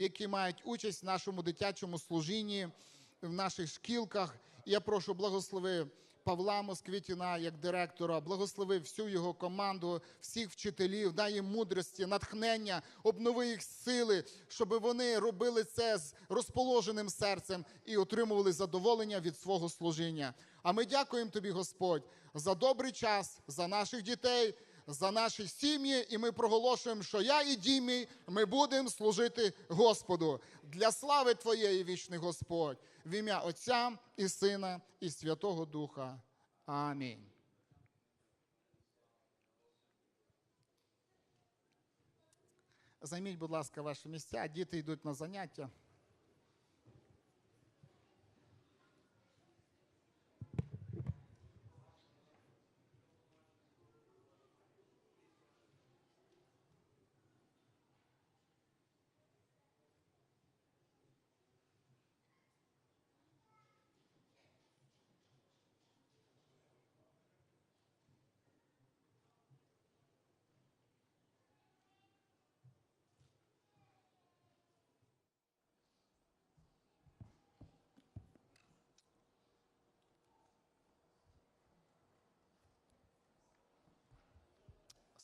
які мають участь в нашому дитячому служінні, в наших шкілках. Я прошу благослови Павла Москвітіна як директора, благослови всю його команду, всіх вчителів, дай їм мудрості, натхнення, обнови їх сили, щоб вони робили це з розположеним серцем і отримували задоволення від свого служіння. А ми дякуємо тобі, Господь, за добрий час, за наших дітей, за наші сім'ї, і ми проголошуємо, що я і дім мій, ми будемо служити Господу для слави Твоєї, вічний Господь, в ім'я Отця і Сина, і Святого Духа. Амінь. Займіть, будь ласка, ваші місця. Діти йдуть на заняття.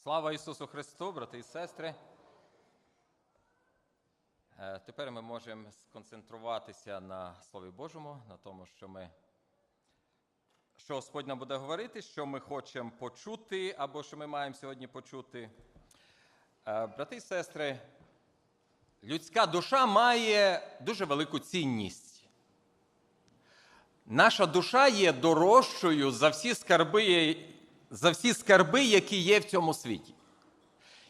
Слава Ісусу Христу, брати і сестри. Е, Тепер ми можемо сконцентруватися на Слові Божому, на тому, що ми що Господь нам буде говорити, що ми хочемо почути, або що ми маємо сьогодні почути. Е, Брати і сестри, людська душа має дуже велику цінність. Наша душа є дорожчою за всі скарби, за всі скарби, які є в цьому світі.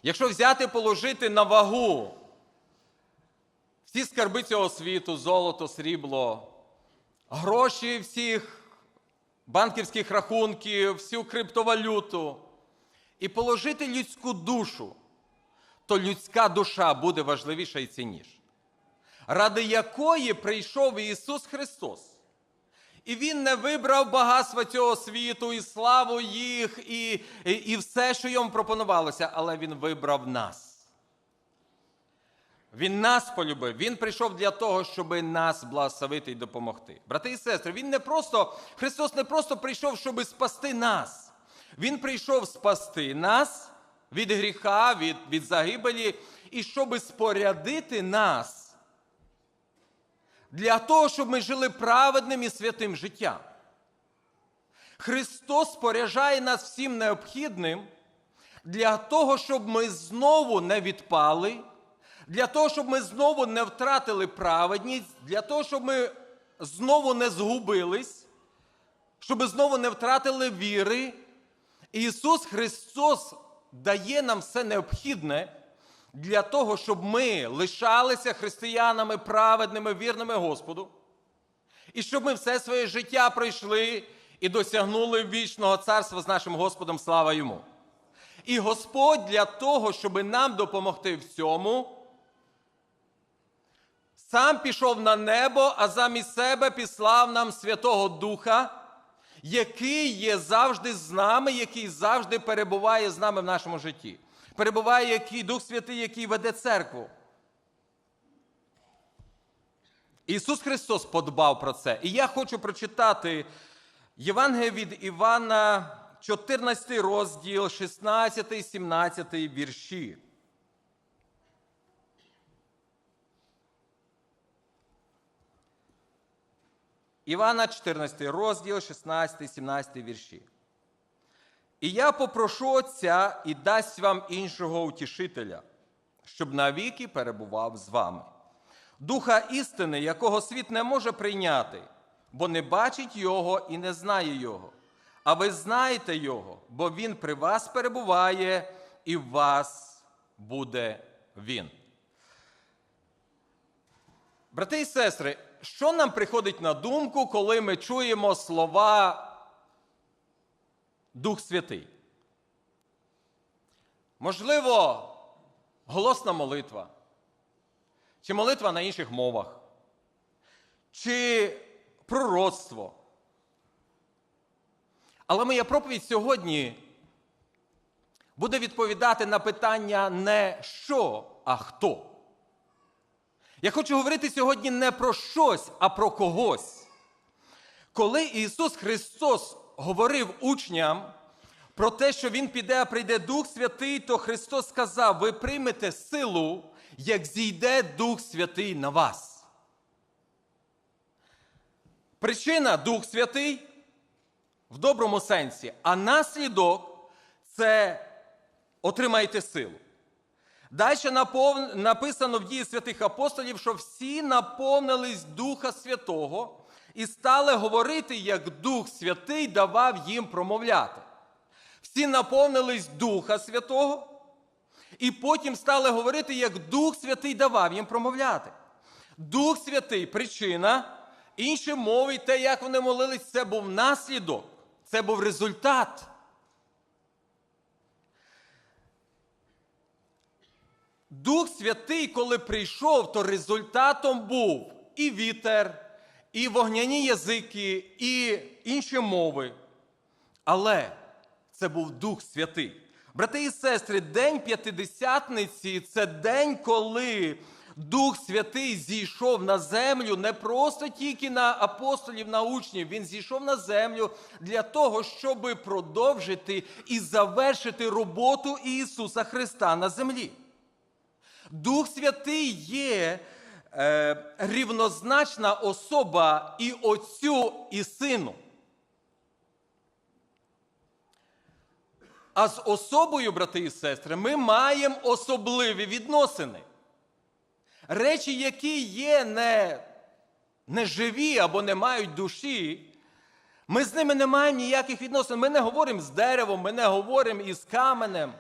Якщо взяти, положити на вагу всі скарби цього світу, золото, срібло, гроші всіх банківських рахунків, всю криптовалюту, і положити людську душу, то людська душа буде важливіша і цінніша, ради якої прийшов Ісус Христос. І він не вибрав багатства цього світу, і славу їх, і, і, і все, що йому пропонувалося, але він вибрав нас. Він нас полюбив. Він прийшов для того, щоб нас благословити і допомогти. Брати і сестри, він не просто, Христос не просто прийшов, щоб спасти нас. Він прийшов спасти нас від гріха, від, від загибелі, і щоб спорядити нас для того, щоб ми жили праведним і святим життям. Христос споряджає нас всім необхідним для того, щоб ми знову не відпали, для того, щоб ми знову не втратили праведність, для того, щоб ми знову не згубились, щоб знову не втратили віри. Ісус Христос дає нам все необхідне для того, щоб ми лишалися християнами праведними, вірними Господу, і щоб ми все своє життя пройшли і досягнули вічного царства з нашим Господом, слава йому. І Господь для того, щоб нам допомогти в цьому, сам пішов на небо, а замість себе післав нам Святого Духа, який є завжди з нами, який завжди перебуває з нами в нашому житті. Перебуває який Дух Святий, який веде церкву. Ісус Христос подбав про це. І я хочу прочитати Євангеліє від Івана, 14 розділ, 16, 17 вірші. Івана 14 розділ, 16, 17 вірші. І я попрошу Отця і дасть вам іншого утішителя, щоб навіки перебував з вами. Духа істини, якого світ не може прийняти, бо не бачить Його і не знає Його. А ви знаєте Його, бо Він при вас перебуває, і в вас буде Він. Брати і сестри, що нам приходить на думку, коли ми чуємо слова Дух Святий? Можливо, голосна молитва, чи молитва на інших мовах, чи пророцтво. Але моя проповідь сьогодні буде відповідати на питання не що, а хто. Я хочу говорити сьогодні не про щось, а про когось. Коли Ісус Христос говорив учням про те, що Він піде, а прийде Дух Святий, то Христос сказав: ви приймете силу, як зійде Дух Святий на вас. Причина Дух Святий в доброму сенсі, а наслідок це отримаєте силу. Далі написано в дії святих апостолів, що всі наповнились Духа Святого і стали говорити, як Дух Святий давав їм промовляти. Всі наповнились Духа Святого, і потім стали говорити, як Дух Святий давав їм промовляти. Дух Святий причина, інші мови, і те, як вони молились, це був наслідок, це був результат. Дух Святий, коли прийшов, то результатом був і вітер, і вогняні язики, і інші мови. Але це був Дух Святий. Брати і сестри, День П'ятидесятниці це день, коли Дух Святий зійшов на землю не просто тільки на апостолів, на учнів. Він зійшов на землю для того, щоб продовжити і завершити роботу Ісуса Христа на землі. Дух Святий є рівнозначна особа і Отцю, і Сину. А з особою, брати і сестри, ми маємо особливі відносини. Речі, які є не, не живі або не мають душі, ми з ними не маємо ніяких відносин. Ми не говоримо з деревом, ми не говоримо із каменем.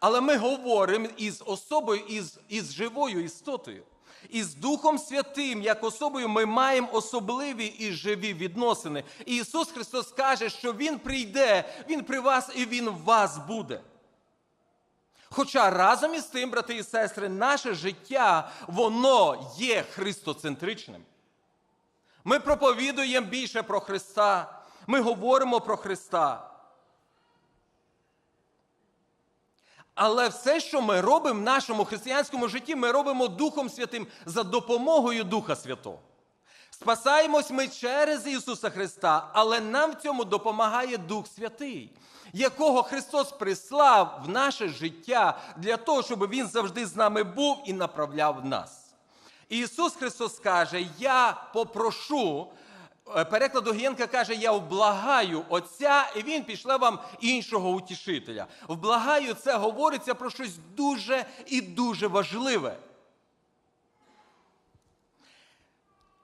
Але ми говоримо із особою, із, із живою істотою. Із Духом Святим, як особою, ми маємо особливі і живі відносини. І Ісус Христос каже, що Він прийде, Він при вас і Він в вас буде. Хоча разом із тим, брати і сестри, наше життя, воно є христоцентричним. Ми проповідуємо більше про Христа, ми говоримо про Христа. Але все, що ми робимо в нашому християнському житті, ми робимо Духом Святим за допомогою Духа Святого. Спасаємось ми через Ісуса Христа, але нам в цьому допомагає Дух Святий, якого Христос прислав в наше життя для того, щоб Він завжди з нами був і направляв нас. Ісус Христос каже: Я попрошу. Е, Перекладу Генка каже: Я вблагаю Отця, і він пішле вам іншого утішителя. Вблагаю, це говориться про щось дуже і дуже важливе.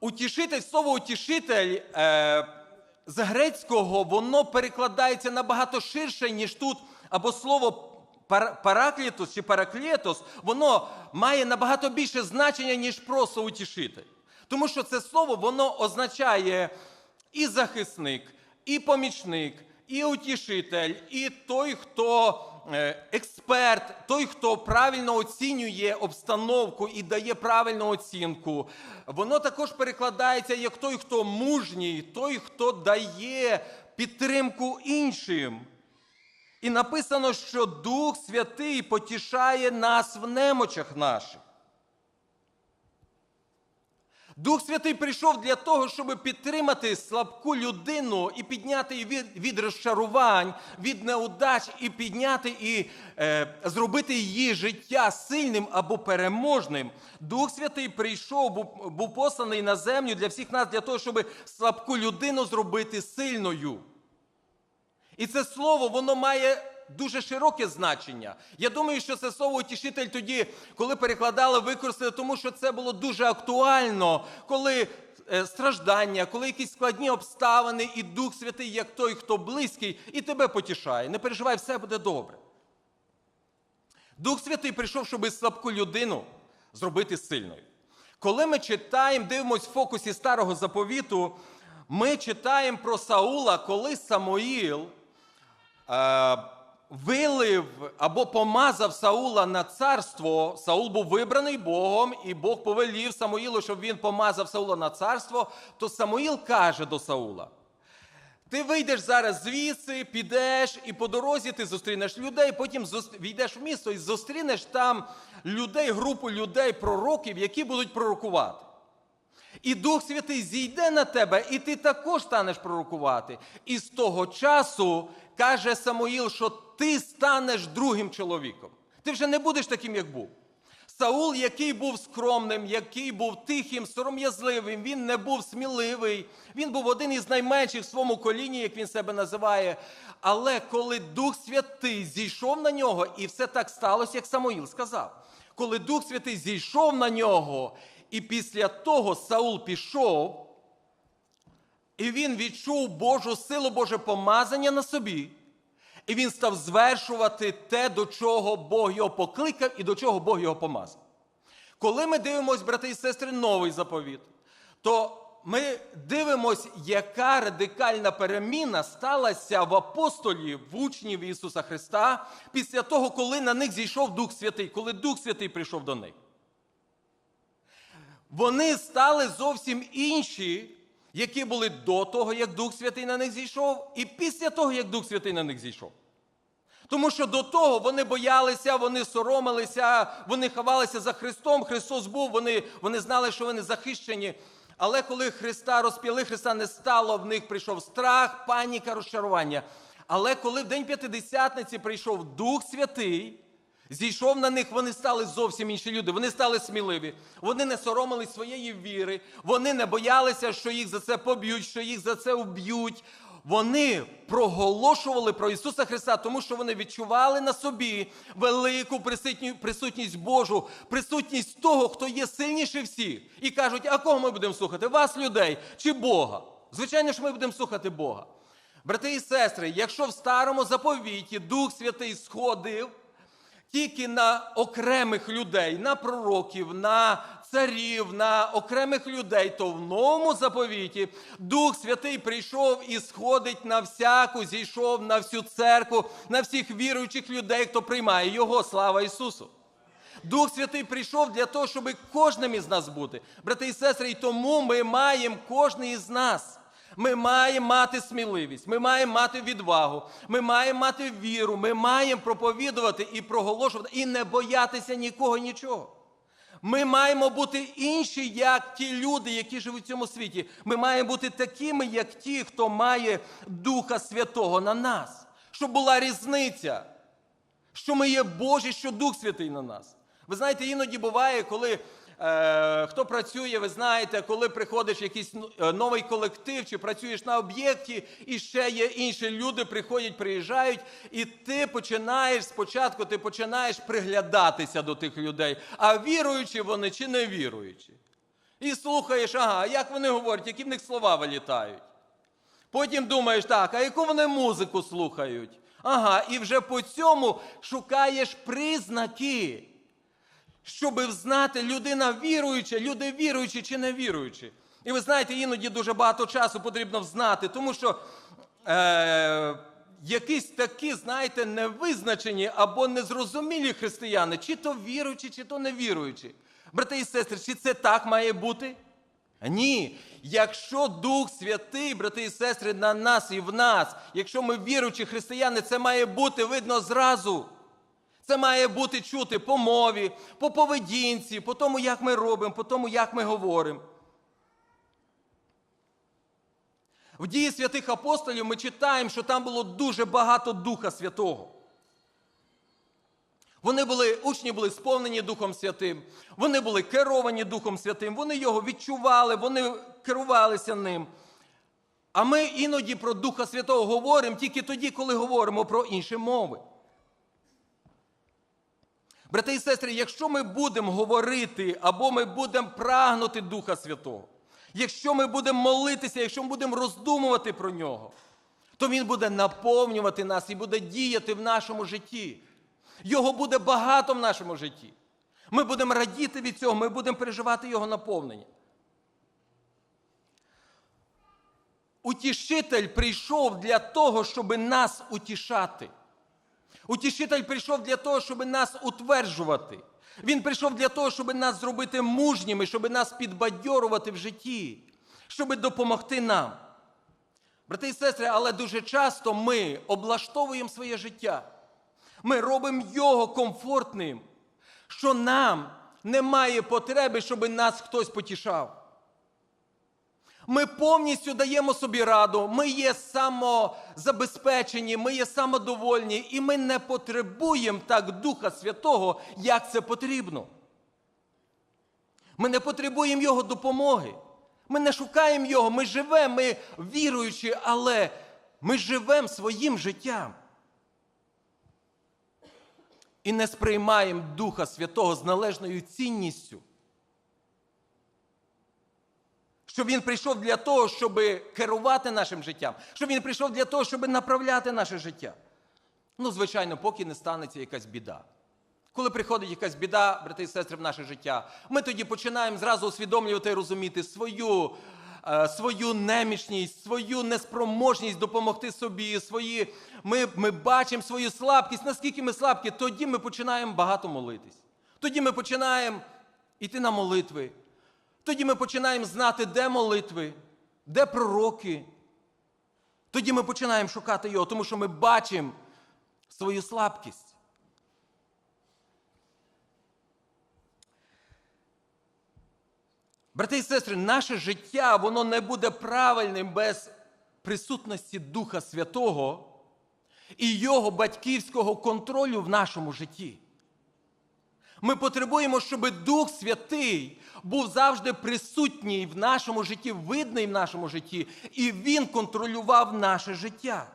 Утішитель, слово утішитель е, з грецького, воно перекладається набагато ширше, ніж тут, або слово пар- параклітос чи параклетос, воно має набагато більше значення, ніж просто утішитель. Тому що це слово воно означає і захисник, і помічник, і утішитель, і той, хто е, експерт, той, хто правильно оцінює обстановку і дає правильну оцінку. Воно також перекладається як той, хто мужній, той, хто дає підтримку іншим. І написано, що Дух Святий потішає нас в немочах наших. Дух Святий прийшов для того, щоб підтримати слабку людину і підняти її від, від розчарувань, від неудач, і підняти і е, зробити її життя сильним або переможним. Дух Святий прийшов, був, був посланий на землю для всіх нас, для того, щоб слабку людину зробити сильною. І це слово, воно має дуже широке значення. Я думаю, що це слово утішитель тоді, коли перекладали, використали, тому що це було дуже актуально, коли е, страждання, коли якісь складні обставини, і Дух Святий, як той, хто близький, і тебе потішає. Не переживай, все буде добре. Дух Святий прийшов, щоб слабку людину зробити сильною. Коли ми читаємо, дивимося в фокусі старого заповіту, ми читаємо про Саула, коли Самоїл е, вилив або помазав Саула на царство. Саул був вибраний Богом, і Бог повелів Самуїлу, щоб він помазав Саула на царство, то Самуїл каже до Саула: Ти вийдеш зараз звідси, підеш, і по дорозі ти зустрінеш людей, потім війдеш в місто і зустрінеш там людей, групу людей, пророків, які будуть пророкувати. І Дух Святий зійде на тебе, і ти також станеш пророкувати. І з того часу каже Самуїл, що ти станеш другим чоловіком. Ти вже не будеш таким, як був. Саул, який був скромним, який був тихим, сором'язливим, він не був сміливий, він був один із найменших в своєму коліні, як він себе називає. Але коли Дух Святий зійшов на нього, і все так сталося, як Самуїл сказав. Коли Дух Святий зійшов на нього, і після того Саул пішов, і він відчув Божу силу, Боже помазання на собі. І він став звершувати те, до чого Бог його покликав і до чого Бог його помазав. Коли ми дивимося, брати і сестри, новий заповіт, то ми дивимося, яка радикальна переміна сталася в апостолів, в учнів Ісуса Христа після того, коли на них зійшов Дух Святий, коли Дух Святий прийшов до них. Вони стали зовсім інші, які були до того, як Дух Святий на них зійшов, і після того, як Дух Святий на них зійшов. Тому що до того вони боялися, вони соромилися, вони ховалися за Христом. Христос був, вони, вони знали, що вони захищені. Але коли Христа розп'яли, Христа не стало, в них прийшов страх, паніка, розчарування. Але коли в День П'ятидесятниці прийшов Дух Святий, зійшов на них, вони стали зовсім інші люди. Вони стали сміливі. Вони не соромились своєї віри, вони не боялися, що їх за це поб'ють, що їх за це вб'ють. Вони проголошували про Ісуса Христа, тому що вони відчували на собі велику присутність Божу, присутність того, хто є сильніший всіх. І кажуть, а кого ми будемо слухати? Вас, людей чи Бога? Звичайно ж, ми будемо слухати Бога. Брати і сестри, якщо в старому заповіті Дух Святий сходив тільки на окремих людей, на пророків, на царів, на окремих людей, то в новому заповіті Дух Святий прийшов і сходить на всяку, зійшов на всю церкву, на всіх віруючих людей, хто приймає його. Слава Ісусу! Дух Святий прийшов для того, щоб кожним із нас бути. Брати і сестри, і тому ми маємо кожен із нас. Ми маємо мати сміливість, ми маємо мати відвагу, ми маємо мати віру, ми маємо проповідувати і проголошувати, і не боятися нікого нічого. Ми маємо бути інші, як ті люди, які живуть в цьому світі. Ми маємо бути такими, як ті, хто має Духа Святого на нас, щоб була різниця що ми є Божі, що Дух Святий на нас. Ви знаєте, іноді буває, коли хто працює, ви знаєте, коли приходиш в якийсь ну, е, новий колектив чи працюєш на об'єкті, і ще є інші люди, приходять, приїжджають, і ти починаєш спочатку, ти починаєш приглядатися до тих людей, а віруючі вони чи не віруючі. І слухаєш, ага, як вони говорять, які в них слова вилітають. Потім думаєш, так, а яку вони музику слухають? Ага, і вже по цьому шукаєш признаки, щоб знати, людина віруюча, люди віруючі чи не віруючі. І ви знаєте, іноді дуже багато часу потрібно взнати, тому що е, якісь такі, знаєте, невизначені або незрозумілі християни, чи то віруючі, чи то не віруючі. Брати і сестри, чи це так має бути? Ні, якщо Дух Святий, брати і сестри, на нас і в нас, якщо ми віруючі християни, це має бути видно зразу. Це має бути чути по мові, по поведінці, по тому, як ми робимо, по тому, як ми говоримо. В дії святих апостолів ми читаємо, що там було дуже багато Духа Святого. Вони були, учні були сповнені Духом Святим, вони були керовані Духом Святим, вони його відчували, вони керувалися ним. А ми іноді про Духа Святого говоримо тільки тоді, коли говоримо про інші мови. Брати і сестри, якщо ми будемо говорити або ми будемо прагнути Духа Святого, якщо ми будемо молитися, якщо ми будемо роздумувати про нього, то Він буде наповнювати нас і буде діяти в нашому житті. Його буде багато в нашому житті. Ми будемо радіти від цього, ми будемо переживати Його наповнення. Утішитель прийшов для того, щоб нас утішати. Утішитель прийшов для того, щоб нас утверджувати. Він прийшов для того, щоб нас зробити мужніми, щоб нас підбадьорувати в житті, щоб допомогти нам. Брати і сестри, але дуже часто ми облаштовуємо своє життя. Ми робимо його комфортним, що нам немає потреби, щоб нас хтось потішав. Ми повністю даємо собі раду, ми є самозабезпечені, ми є самодовольні, і ми не потребуємо так Духа Святого, як це потрібно. Ми не потребуємо Його допомоги. Ми не шукаємо Його, ми живемо, ми віруючі, але ми живемо своїм життям. І не сприймаємо Духа Святого з належною цінністю. Щоб він прийшов для того, щоб керувати нашим життям, щоб він прийшов для того, щоб направляти наше життя. Ну, звичайно, поки не станеться якась біда. Коли приходить якась біда, брати і сестри, в наше життя, ми тоді починаємо зразу усвідомлювати і розуміти свою, е, свою немічність, свою неспроможність допомогти собі, свої, ми, ми бачимо свою слабкість, наскільки ми слабкі, тоді ми починаємо багато молитись. Тоді ми починаємо йти на молитви. Тоді ми починаємо знати, де молитви, де пророки. Тоді ми починаємо шукати його, тому що ми бачимо свою слабкість. Брати і сестри, наше життя воно не буде правильним без присутності Духа Святого і Його батьківського контролю в нашому житті. Ми потребуємо, щоб Дух Святий був завжди присутній в нашому житті, видний в нашому житті, і Він контролював наше життя.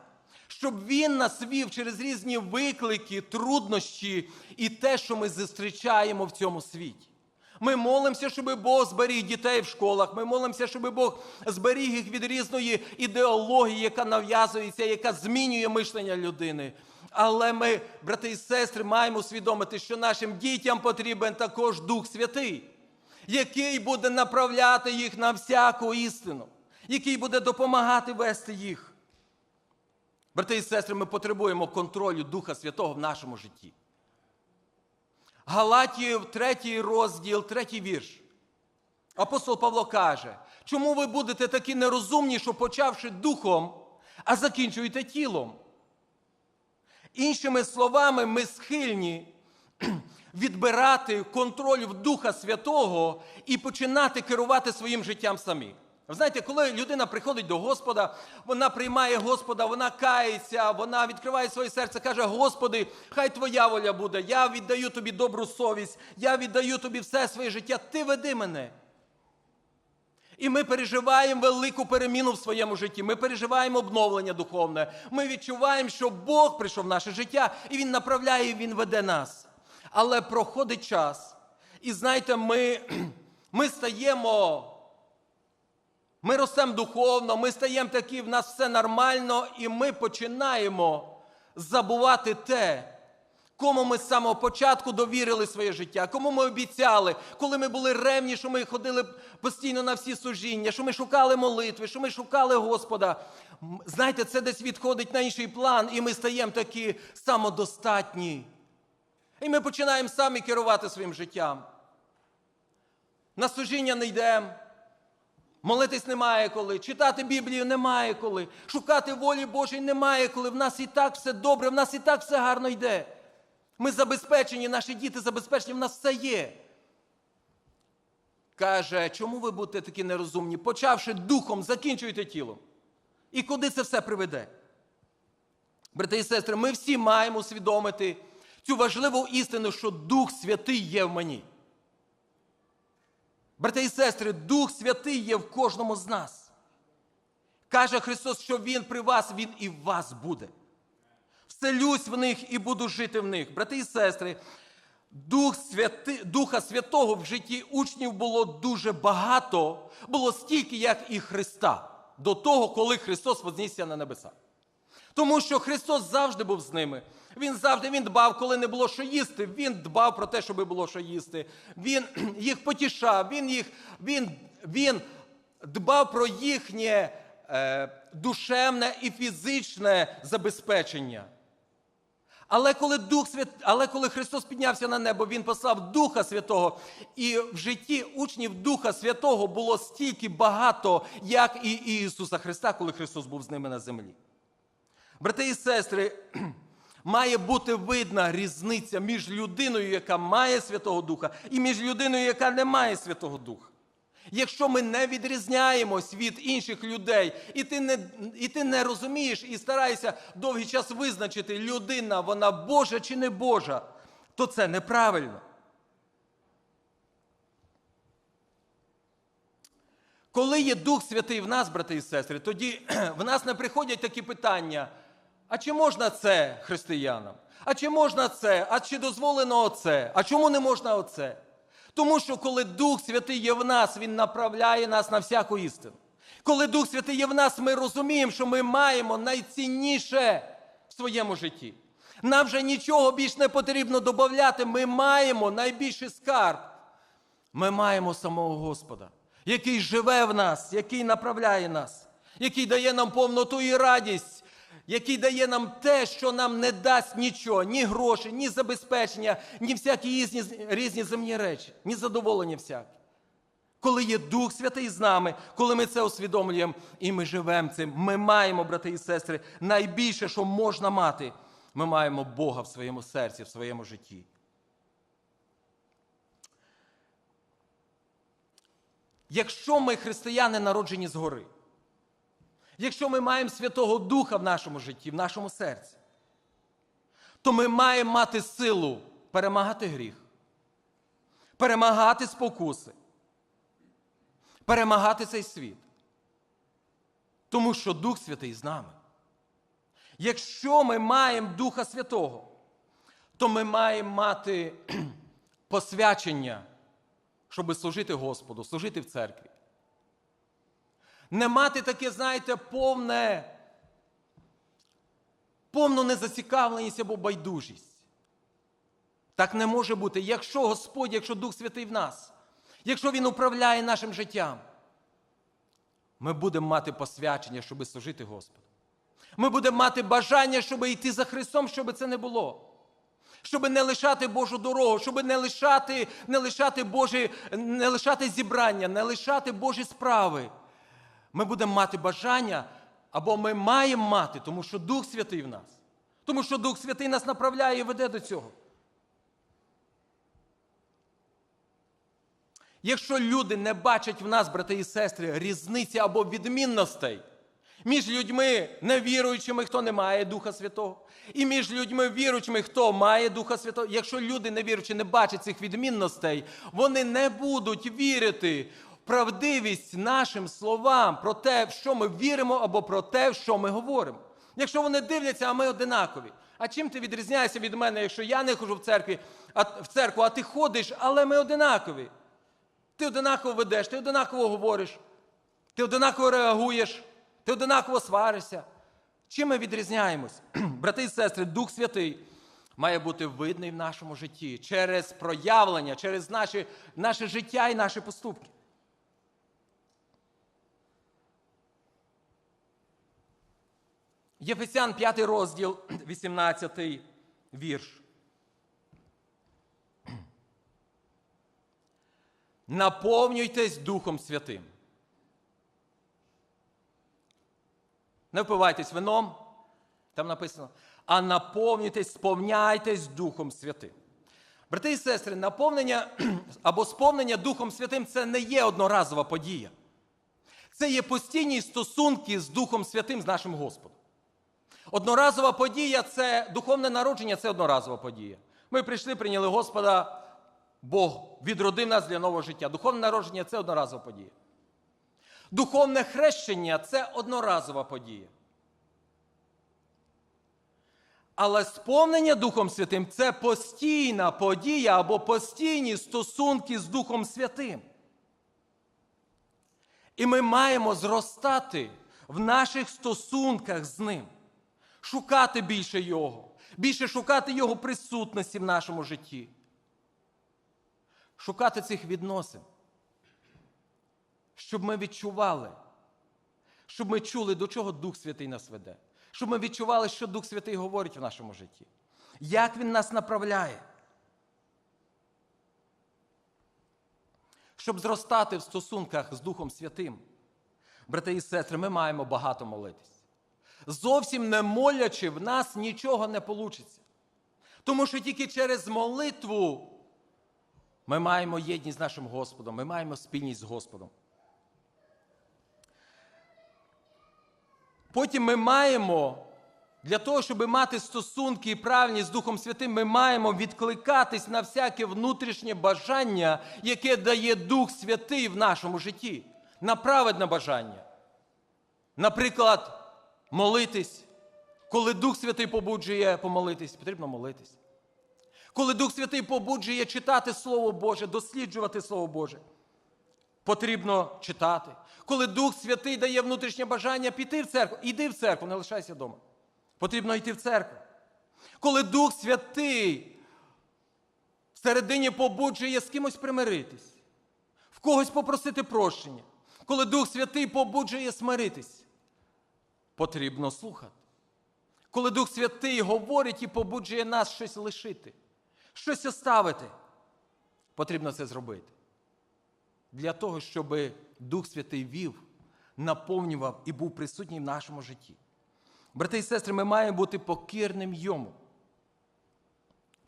Щоб він нас вів через різні виклики, труднощі і те, що ми зустрічаємо в цьому світі. Ми молимося, щоб Бог зберіг дітей в школах. Ми молимося, щоб Бог зберіг їх від різної ідеології, яка нав'язується, яка змінює мишлення людини. Але ми, брати і сестри, маємо усвідомити, що нашим дітям потрібен також Дух Святий, який буде направляти їх на всяку істину, який буде допомагати вести їх. Брати і сестри, ми потребуємо контролю Духа Святого в нашому житті. Галатіїв, третій розділ, третій вірш. Апостол Павло каже, чому ви будете такі нерозумні, що почавши духом, а закінчуєте тілом? Іншими словами, ми схильні відбирати контроль в Духа Святого і починати керувати своїм життям самі. Ви знаєте, коли людина приходить до Господа, вона приймає Господа, вона кається, вона відкриває своє серце, каже: Господи, хай Твоя воля буде, я віддаю тобі добру совість, я віддаю тобі все своє життя, ти веди мене. І ми переживаємо велику переміну в своєму житті. Ми переживаємо обновлення духовне. Ми відчуваємо, що Бог прийшов в наше життя, і Він направляє, і Він веде нас. Але проходить час, і знаєте, ми, ми стаємо. Ми ростемо духовно, ми стаємо такі, в нас все нормально, і ми починаємо забувати те, кому ми з самого початку довірили своє життя, кому ми обіцяли, коли ми були ревні, що ми ходили постійно на всі служіння, що ми шукали молитви, що ми шукали Господа. Знаєте, це десь відходить на інший план, і ми стаємо такі самодостатні. І ми починаємо самі керувати своїм життям. На служіння не йдемо. Молитись немає коли, читати Біблію немає коли, шукати волі Божої немає коли. В нас і так все добре, в нас і так все гарно йде. Ми забезпечені, наші діти забезпечені, в нас все є. Каже, чому ви будете такі нерозумні? Почавши духом, закінчуєте тілом. І куди це все приведе? Брати і сестри, ми всі маємо усвідомити цю важливу істину, що Дух Святий є в мені. Брати і сестри, Дух Святий є в кожному з нас. Каже Христос, що Він при вас, Він і в вас буде. Вселюсь в них і буду жити в них. Брати і сестри, Дух Святи, Духа Святого в житті учнів було дуже багато, було стільки, як і Христа, до того, коли Христос вознісся на небеса. Тому що Христос завжди був з ними. Він завжди він дбав, коли не було що їсти. Він дбав про те, щоб було що їсти. Він їх потішав, він їх, він, він дбав про їхнє е, душевне і фізичне забезпечення. Але коли, Дух Свят... Але коли Христос піднявся на небо, Він послав Духа Святого, і в житті учнів Духа Святого було стільки багато, як і Ісуса Христа, коли Христос був з ними на землі. Брати і сестри, має бути видна різниця між людиною, яка має Святого Духа, і між людиною, яка не має Святого Духа. Якщо ми не відрізняємось від інших людей, і ти не, і ти не розумієш і стараєшся довгий час визначити, людина вона Божа чи не Божа, то це неправильно. Коли є Дух Святий в нас, брати і сестри, тоді в нас не приходять такі питання: а чи можна це християнам? А чи можна це? А чи дозволено оце? А чому не можна оце? Тому що коли Дух Святий є в нас, Він направляє нас на всяку істину. Коли Дух Святий є в нас, ми розуміємо, що ми маємо найцінніше в своєму житті. Нам вже нічого більш не потрібно додати. Ми маємо найбільший скарб. Ми маємо самого Господа, який живе в нас, який направляє нас, який дає нам повноту і радість, який дає нам те, що нам не дасть нічого, ні грошей, ні забезпечення, ні всякі різні, різні земні речі, ні задоволення всяке. Коли є Дух Святий з нами, коли ми це усвідомлюємо і ми живемо цим, ми маємо, брати і сестри, найбільше, що можна мати, ми маємо Бога в своєму серці, в своєму житті. Якщо ми християни народжені згори, якщо ми маємо Святого Духа в нашому житті, в нашому серці, то ми маємо мати силу перемагати гріх, перемагати спокуси, перемагати цей світ. Тому що Дух Святий з нами. Якщо ми маємо Духа Святого, то ми маємо мати посвячення, щоб служити Господу, служити в церкві. Не мати таке, знаєте, повне, повну незацікавленість або байдужість. Так не може бути. Якщо Господь, якщо Дух Святий в нас, якщо Він управляє нашим життям, ми будемо мати посвячення, щоб служити Господу. Ми будемо мати бажання, щоб йти за Христом, щоб це не було. Щоб не лишати Божу дорогу, щоб не лишати, не лишати Божі, не лишати зібрання, не лишати Божі справи. Ми будемо мати бажання, або ми маємо мати, тому що Дух Святий в нас. Тому що Дух Святий нас направляє і веде до цього. Якщо люди не бачать в нас, брати і сестри, різниці або відмінностей між людьми невіруючими, хто не має Духа Святого, і між людьми віруючими, хто має Духа Святого, якщо люди невіруючі не бачать цих відмінностей, вони не будуть вірити правдивість нашим словам про те, в що ми віримо, або про те, в що ми говоримо. Якщо вони дивляться, а ми одинакові. А чим ти відрізняєшся від мене, якщо я не хожу в церкві, а в церкву, а ти ходиш, але ми одинакові. Ти одинаково ведеш, ти одинаково говориш, ти одинаково реагуєш, ти одинаково сваришся. Чим ми відрізняємось? Брати і сестри, Дух Святий має бути видний в нашому житті через проявлення, через наші, наше життя і наші поступки. Єфесян 5 розділ, 18 вірш. Наповнюйтесь Духом Святим. Не впивайтесь вином, там написано, а наповнюйтесь, сповняйтесь Духом Святим. Брати і сестри, наповнення або сповнення Духом Святим це не є одноразова подія. Це є постійні стосунки з Духом Святим, з нашим Господом. Одноразова подія це духовне народження це одноразова подія. Ми прийшли, прийняли Господа, Бог відродив нас для нового життя. Духовне народження це одноразова подія. Духовне хрещення це одноразова подія. Але сповнення Духом Святим це постійна подія або постійні стосунки з Духом Святим. І ми маємо зростати в наших стосунках з Ним, шукати більше Його, більше шукати Його присутності в нашому житті, шукати цих відносин, щоб ми відчували, щоб ми чули, до чого Дух Святий нас веде, щоб ми відчували, що Дух Святий говорить в нашому житті. Як Він нас направляє? Щоб зростати в стосунках з Духом Святим, брати і сестри, ми маємо багато молитись. Зовсім не молячи, в нас нічого не вийде. Тому що тільки через молитву ми маємо єдність з нашим Господом, ми маємо спільність з Господом. Потім ми маємо, для того, щоб мати стосунки і правильні з Духом Святим, ми маємо відкликатись на всяке внутрішнє бажання, яке дає Дух Святий в нашому житті, на праведне бажання. Наприклад, молитись. Коли Дух Святий побуджує помолитись, потрібно молитись. Коли Дух Святий побуджує читати Слово Боже, досліджувати Слово Боже, потрібно читати. Коли Дух Святий дає внутрішнє бажання піти в церкву, іди в церкву, не лишайся вдома. Потрібно йти в церкву. Коли Дух Святий всередині побуджує з кимось примиритись, в когось попросити прощення. Коли Дух Святий побуджує смиритись, потрібно слухати. Коли Дух Святий говорить і побуджує нас щось лишити, щось оставити, потрібно це зробити. Для того, щоб Дух Святий вів, наповнював і був присутній в нашому житті. Брати і сестри, ми маємо бути покірним йому.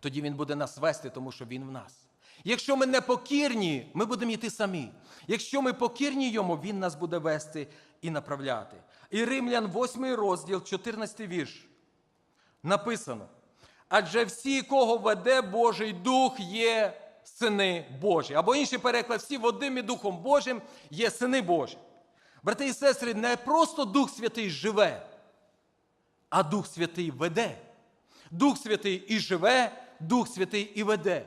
Тоді він буде нас вести, тому що він в нас. Якщо ми не покірні, ми будемо йти самі. Якщо ми покірні йому, він нас буде вести і направляти. І Римлян, 8 розділ, 14 вірш. Написано: адже всі, кого веде Божий Дух, є сини Божі. Або інший переклад, всі водим і Духом Божим є сини Божі. Брати і сестри, не просто Дух Святий живе, а Дух Святий веде. Дух Святий і живе, Дух Святий і веде.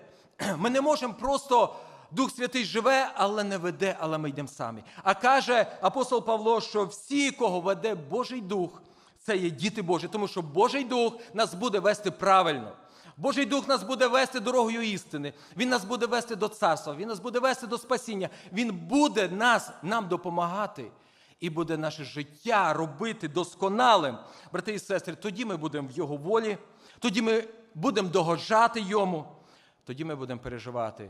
Ми не можемо просто Дух Святий живе, але не веде, але ми йдемо самі. А каже апостол Павло, що всі, кого веде Божий Дух, це є діти Божі, тому що Божий Дух нас буде вести правильно. Божий Дух нас буде вести дорогою істини. Він нас буде вести до царства, Він нас буде вести до спасіння. Він буде нас, нам допомагати і буде наше життя робити досконалим. Брати і сестри, тоді ми будемо в Його волі, тоді ми будемо догоджати Йому, тоді ми будемо переживати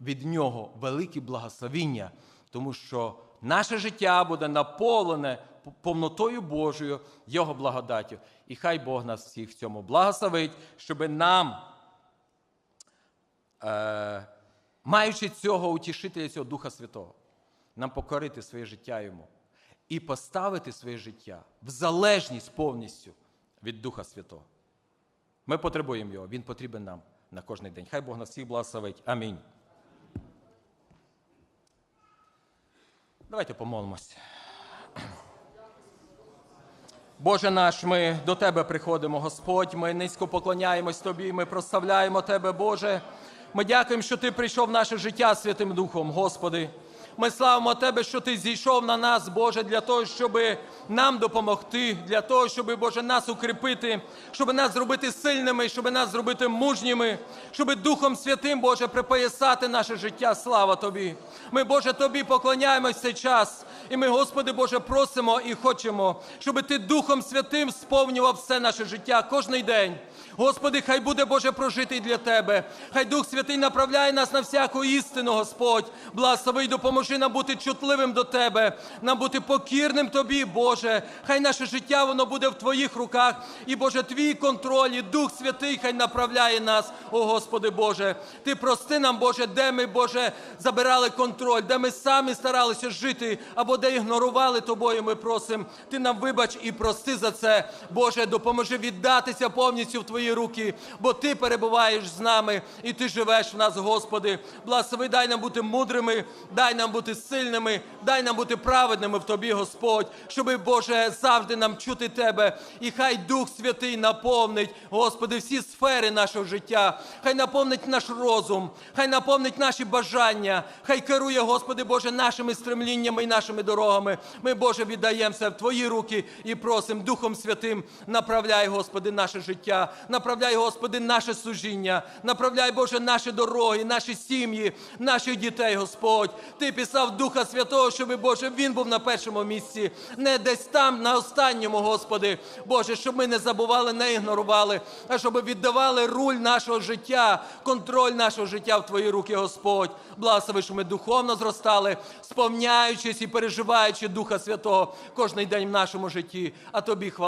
від Нього великі благословіння, тому що наше життя буде наповнене повнотою Божою, Його благодаттю. І хай Бог нас всіх в цьому благословить, щоб нам, е, маючи цього утішителя, цього Духа Святого, нам покорити своє життя йому і поставити своє життя в залежність повністю від Духа Святого. Ми потребуємо його, він потрібен нам на кожний день. Хай Бог нас всіх благословить. Амінь. Давайте помолимось. Боже наш, ми до Тебе приходимо, Господь. Ми низько поклоняємось Тобі, ми прославляємо Тебе, Боже. Ми дякуємо, що Ти прийшов в наше життя Святим Духом, Господи. Ми славимо Тебе, що Ти зійшов на нас, Боже, для того, щоб нам допомогти, для того, щоб, Боже, нас укріпити, щоб нас зробити сильними, щоб нас зробити мужніми, щоб Духом Святим, Боже, припоясати наше життя. Слава Тобі. Ми, Боже, Тобі поклоняємось цей час. І ми, Господи Боже, просимо і хочемо, щоб Ти Духом Святим сповнював все наше життя кожний день. Господи, хай буде Боже прожитий для Тебе. Хай Дух Святий направляє нас на всяку істину, Господь. Благослови допоможи нам бути чутливим до Тебе, нам бути покірним Тобі, Боже. Хай наше життя воно буде в Твоїх руках. І, Боже, Твій контроль, і Дух Святий хай направляє нас, о Господи Боже. Ти прости нам, Боже, де ми, Боже, забирали контроль, де ми самі старалися жити, або де ігнорували Тобою, ми просимо. Ти нам вибач і прости за це. Боже, допоможи віддатися повністю в Твої руки, бо Ти перебуваєш з нами і Ти живеш в нас, Господи. Благослови, дай нам бути мудрими, дай нам бути сильними, дай нам бути праведними в Тобі, Господь, щоби, Боже, завжди нам чути Тебе. І хай Дух Святий наповнить, Господи, всі сфери нашого життя. Хай наповнить наш розум, хай наповнить наші бажання, хай керує, Господи Боже, нашими стремліннями і нашими дорогами. Ми, Боже, віддаємося в Твої руки і просимо Духом Святим, направляй, Господи, наше життя, направляй, Господи, наше служіння, направляй, Боже, наші дороги, наші сім'ї, наших дітей, Господь. Ти писав Духа Святого, щоб, Боже, Він був на першому місці, не десь там, на останньому, Господи. Боже, щоб ми не забували, не ігнорували, а щоб віддавали руль нашого життя, контроль нашого життя в Твої руки, Господь. Благослови, щоб ми духовно зростали, сповняючись і переживаючи Духа Святого кожний день в нашому житті. А Тобі хвала.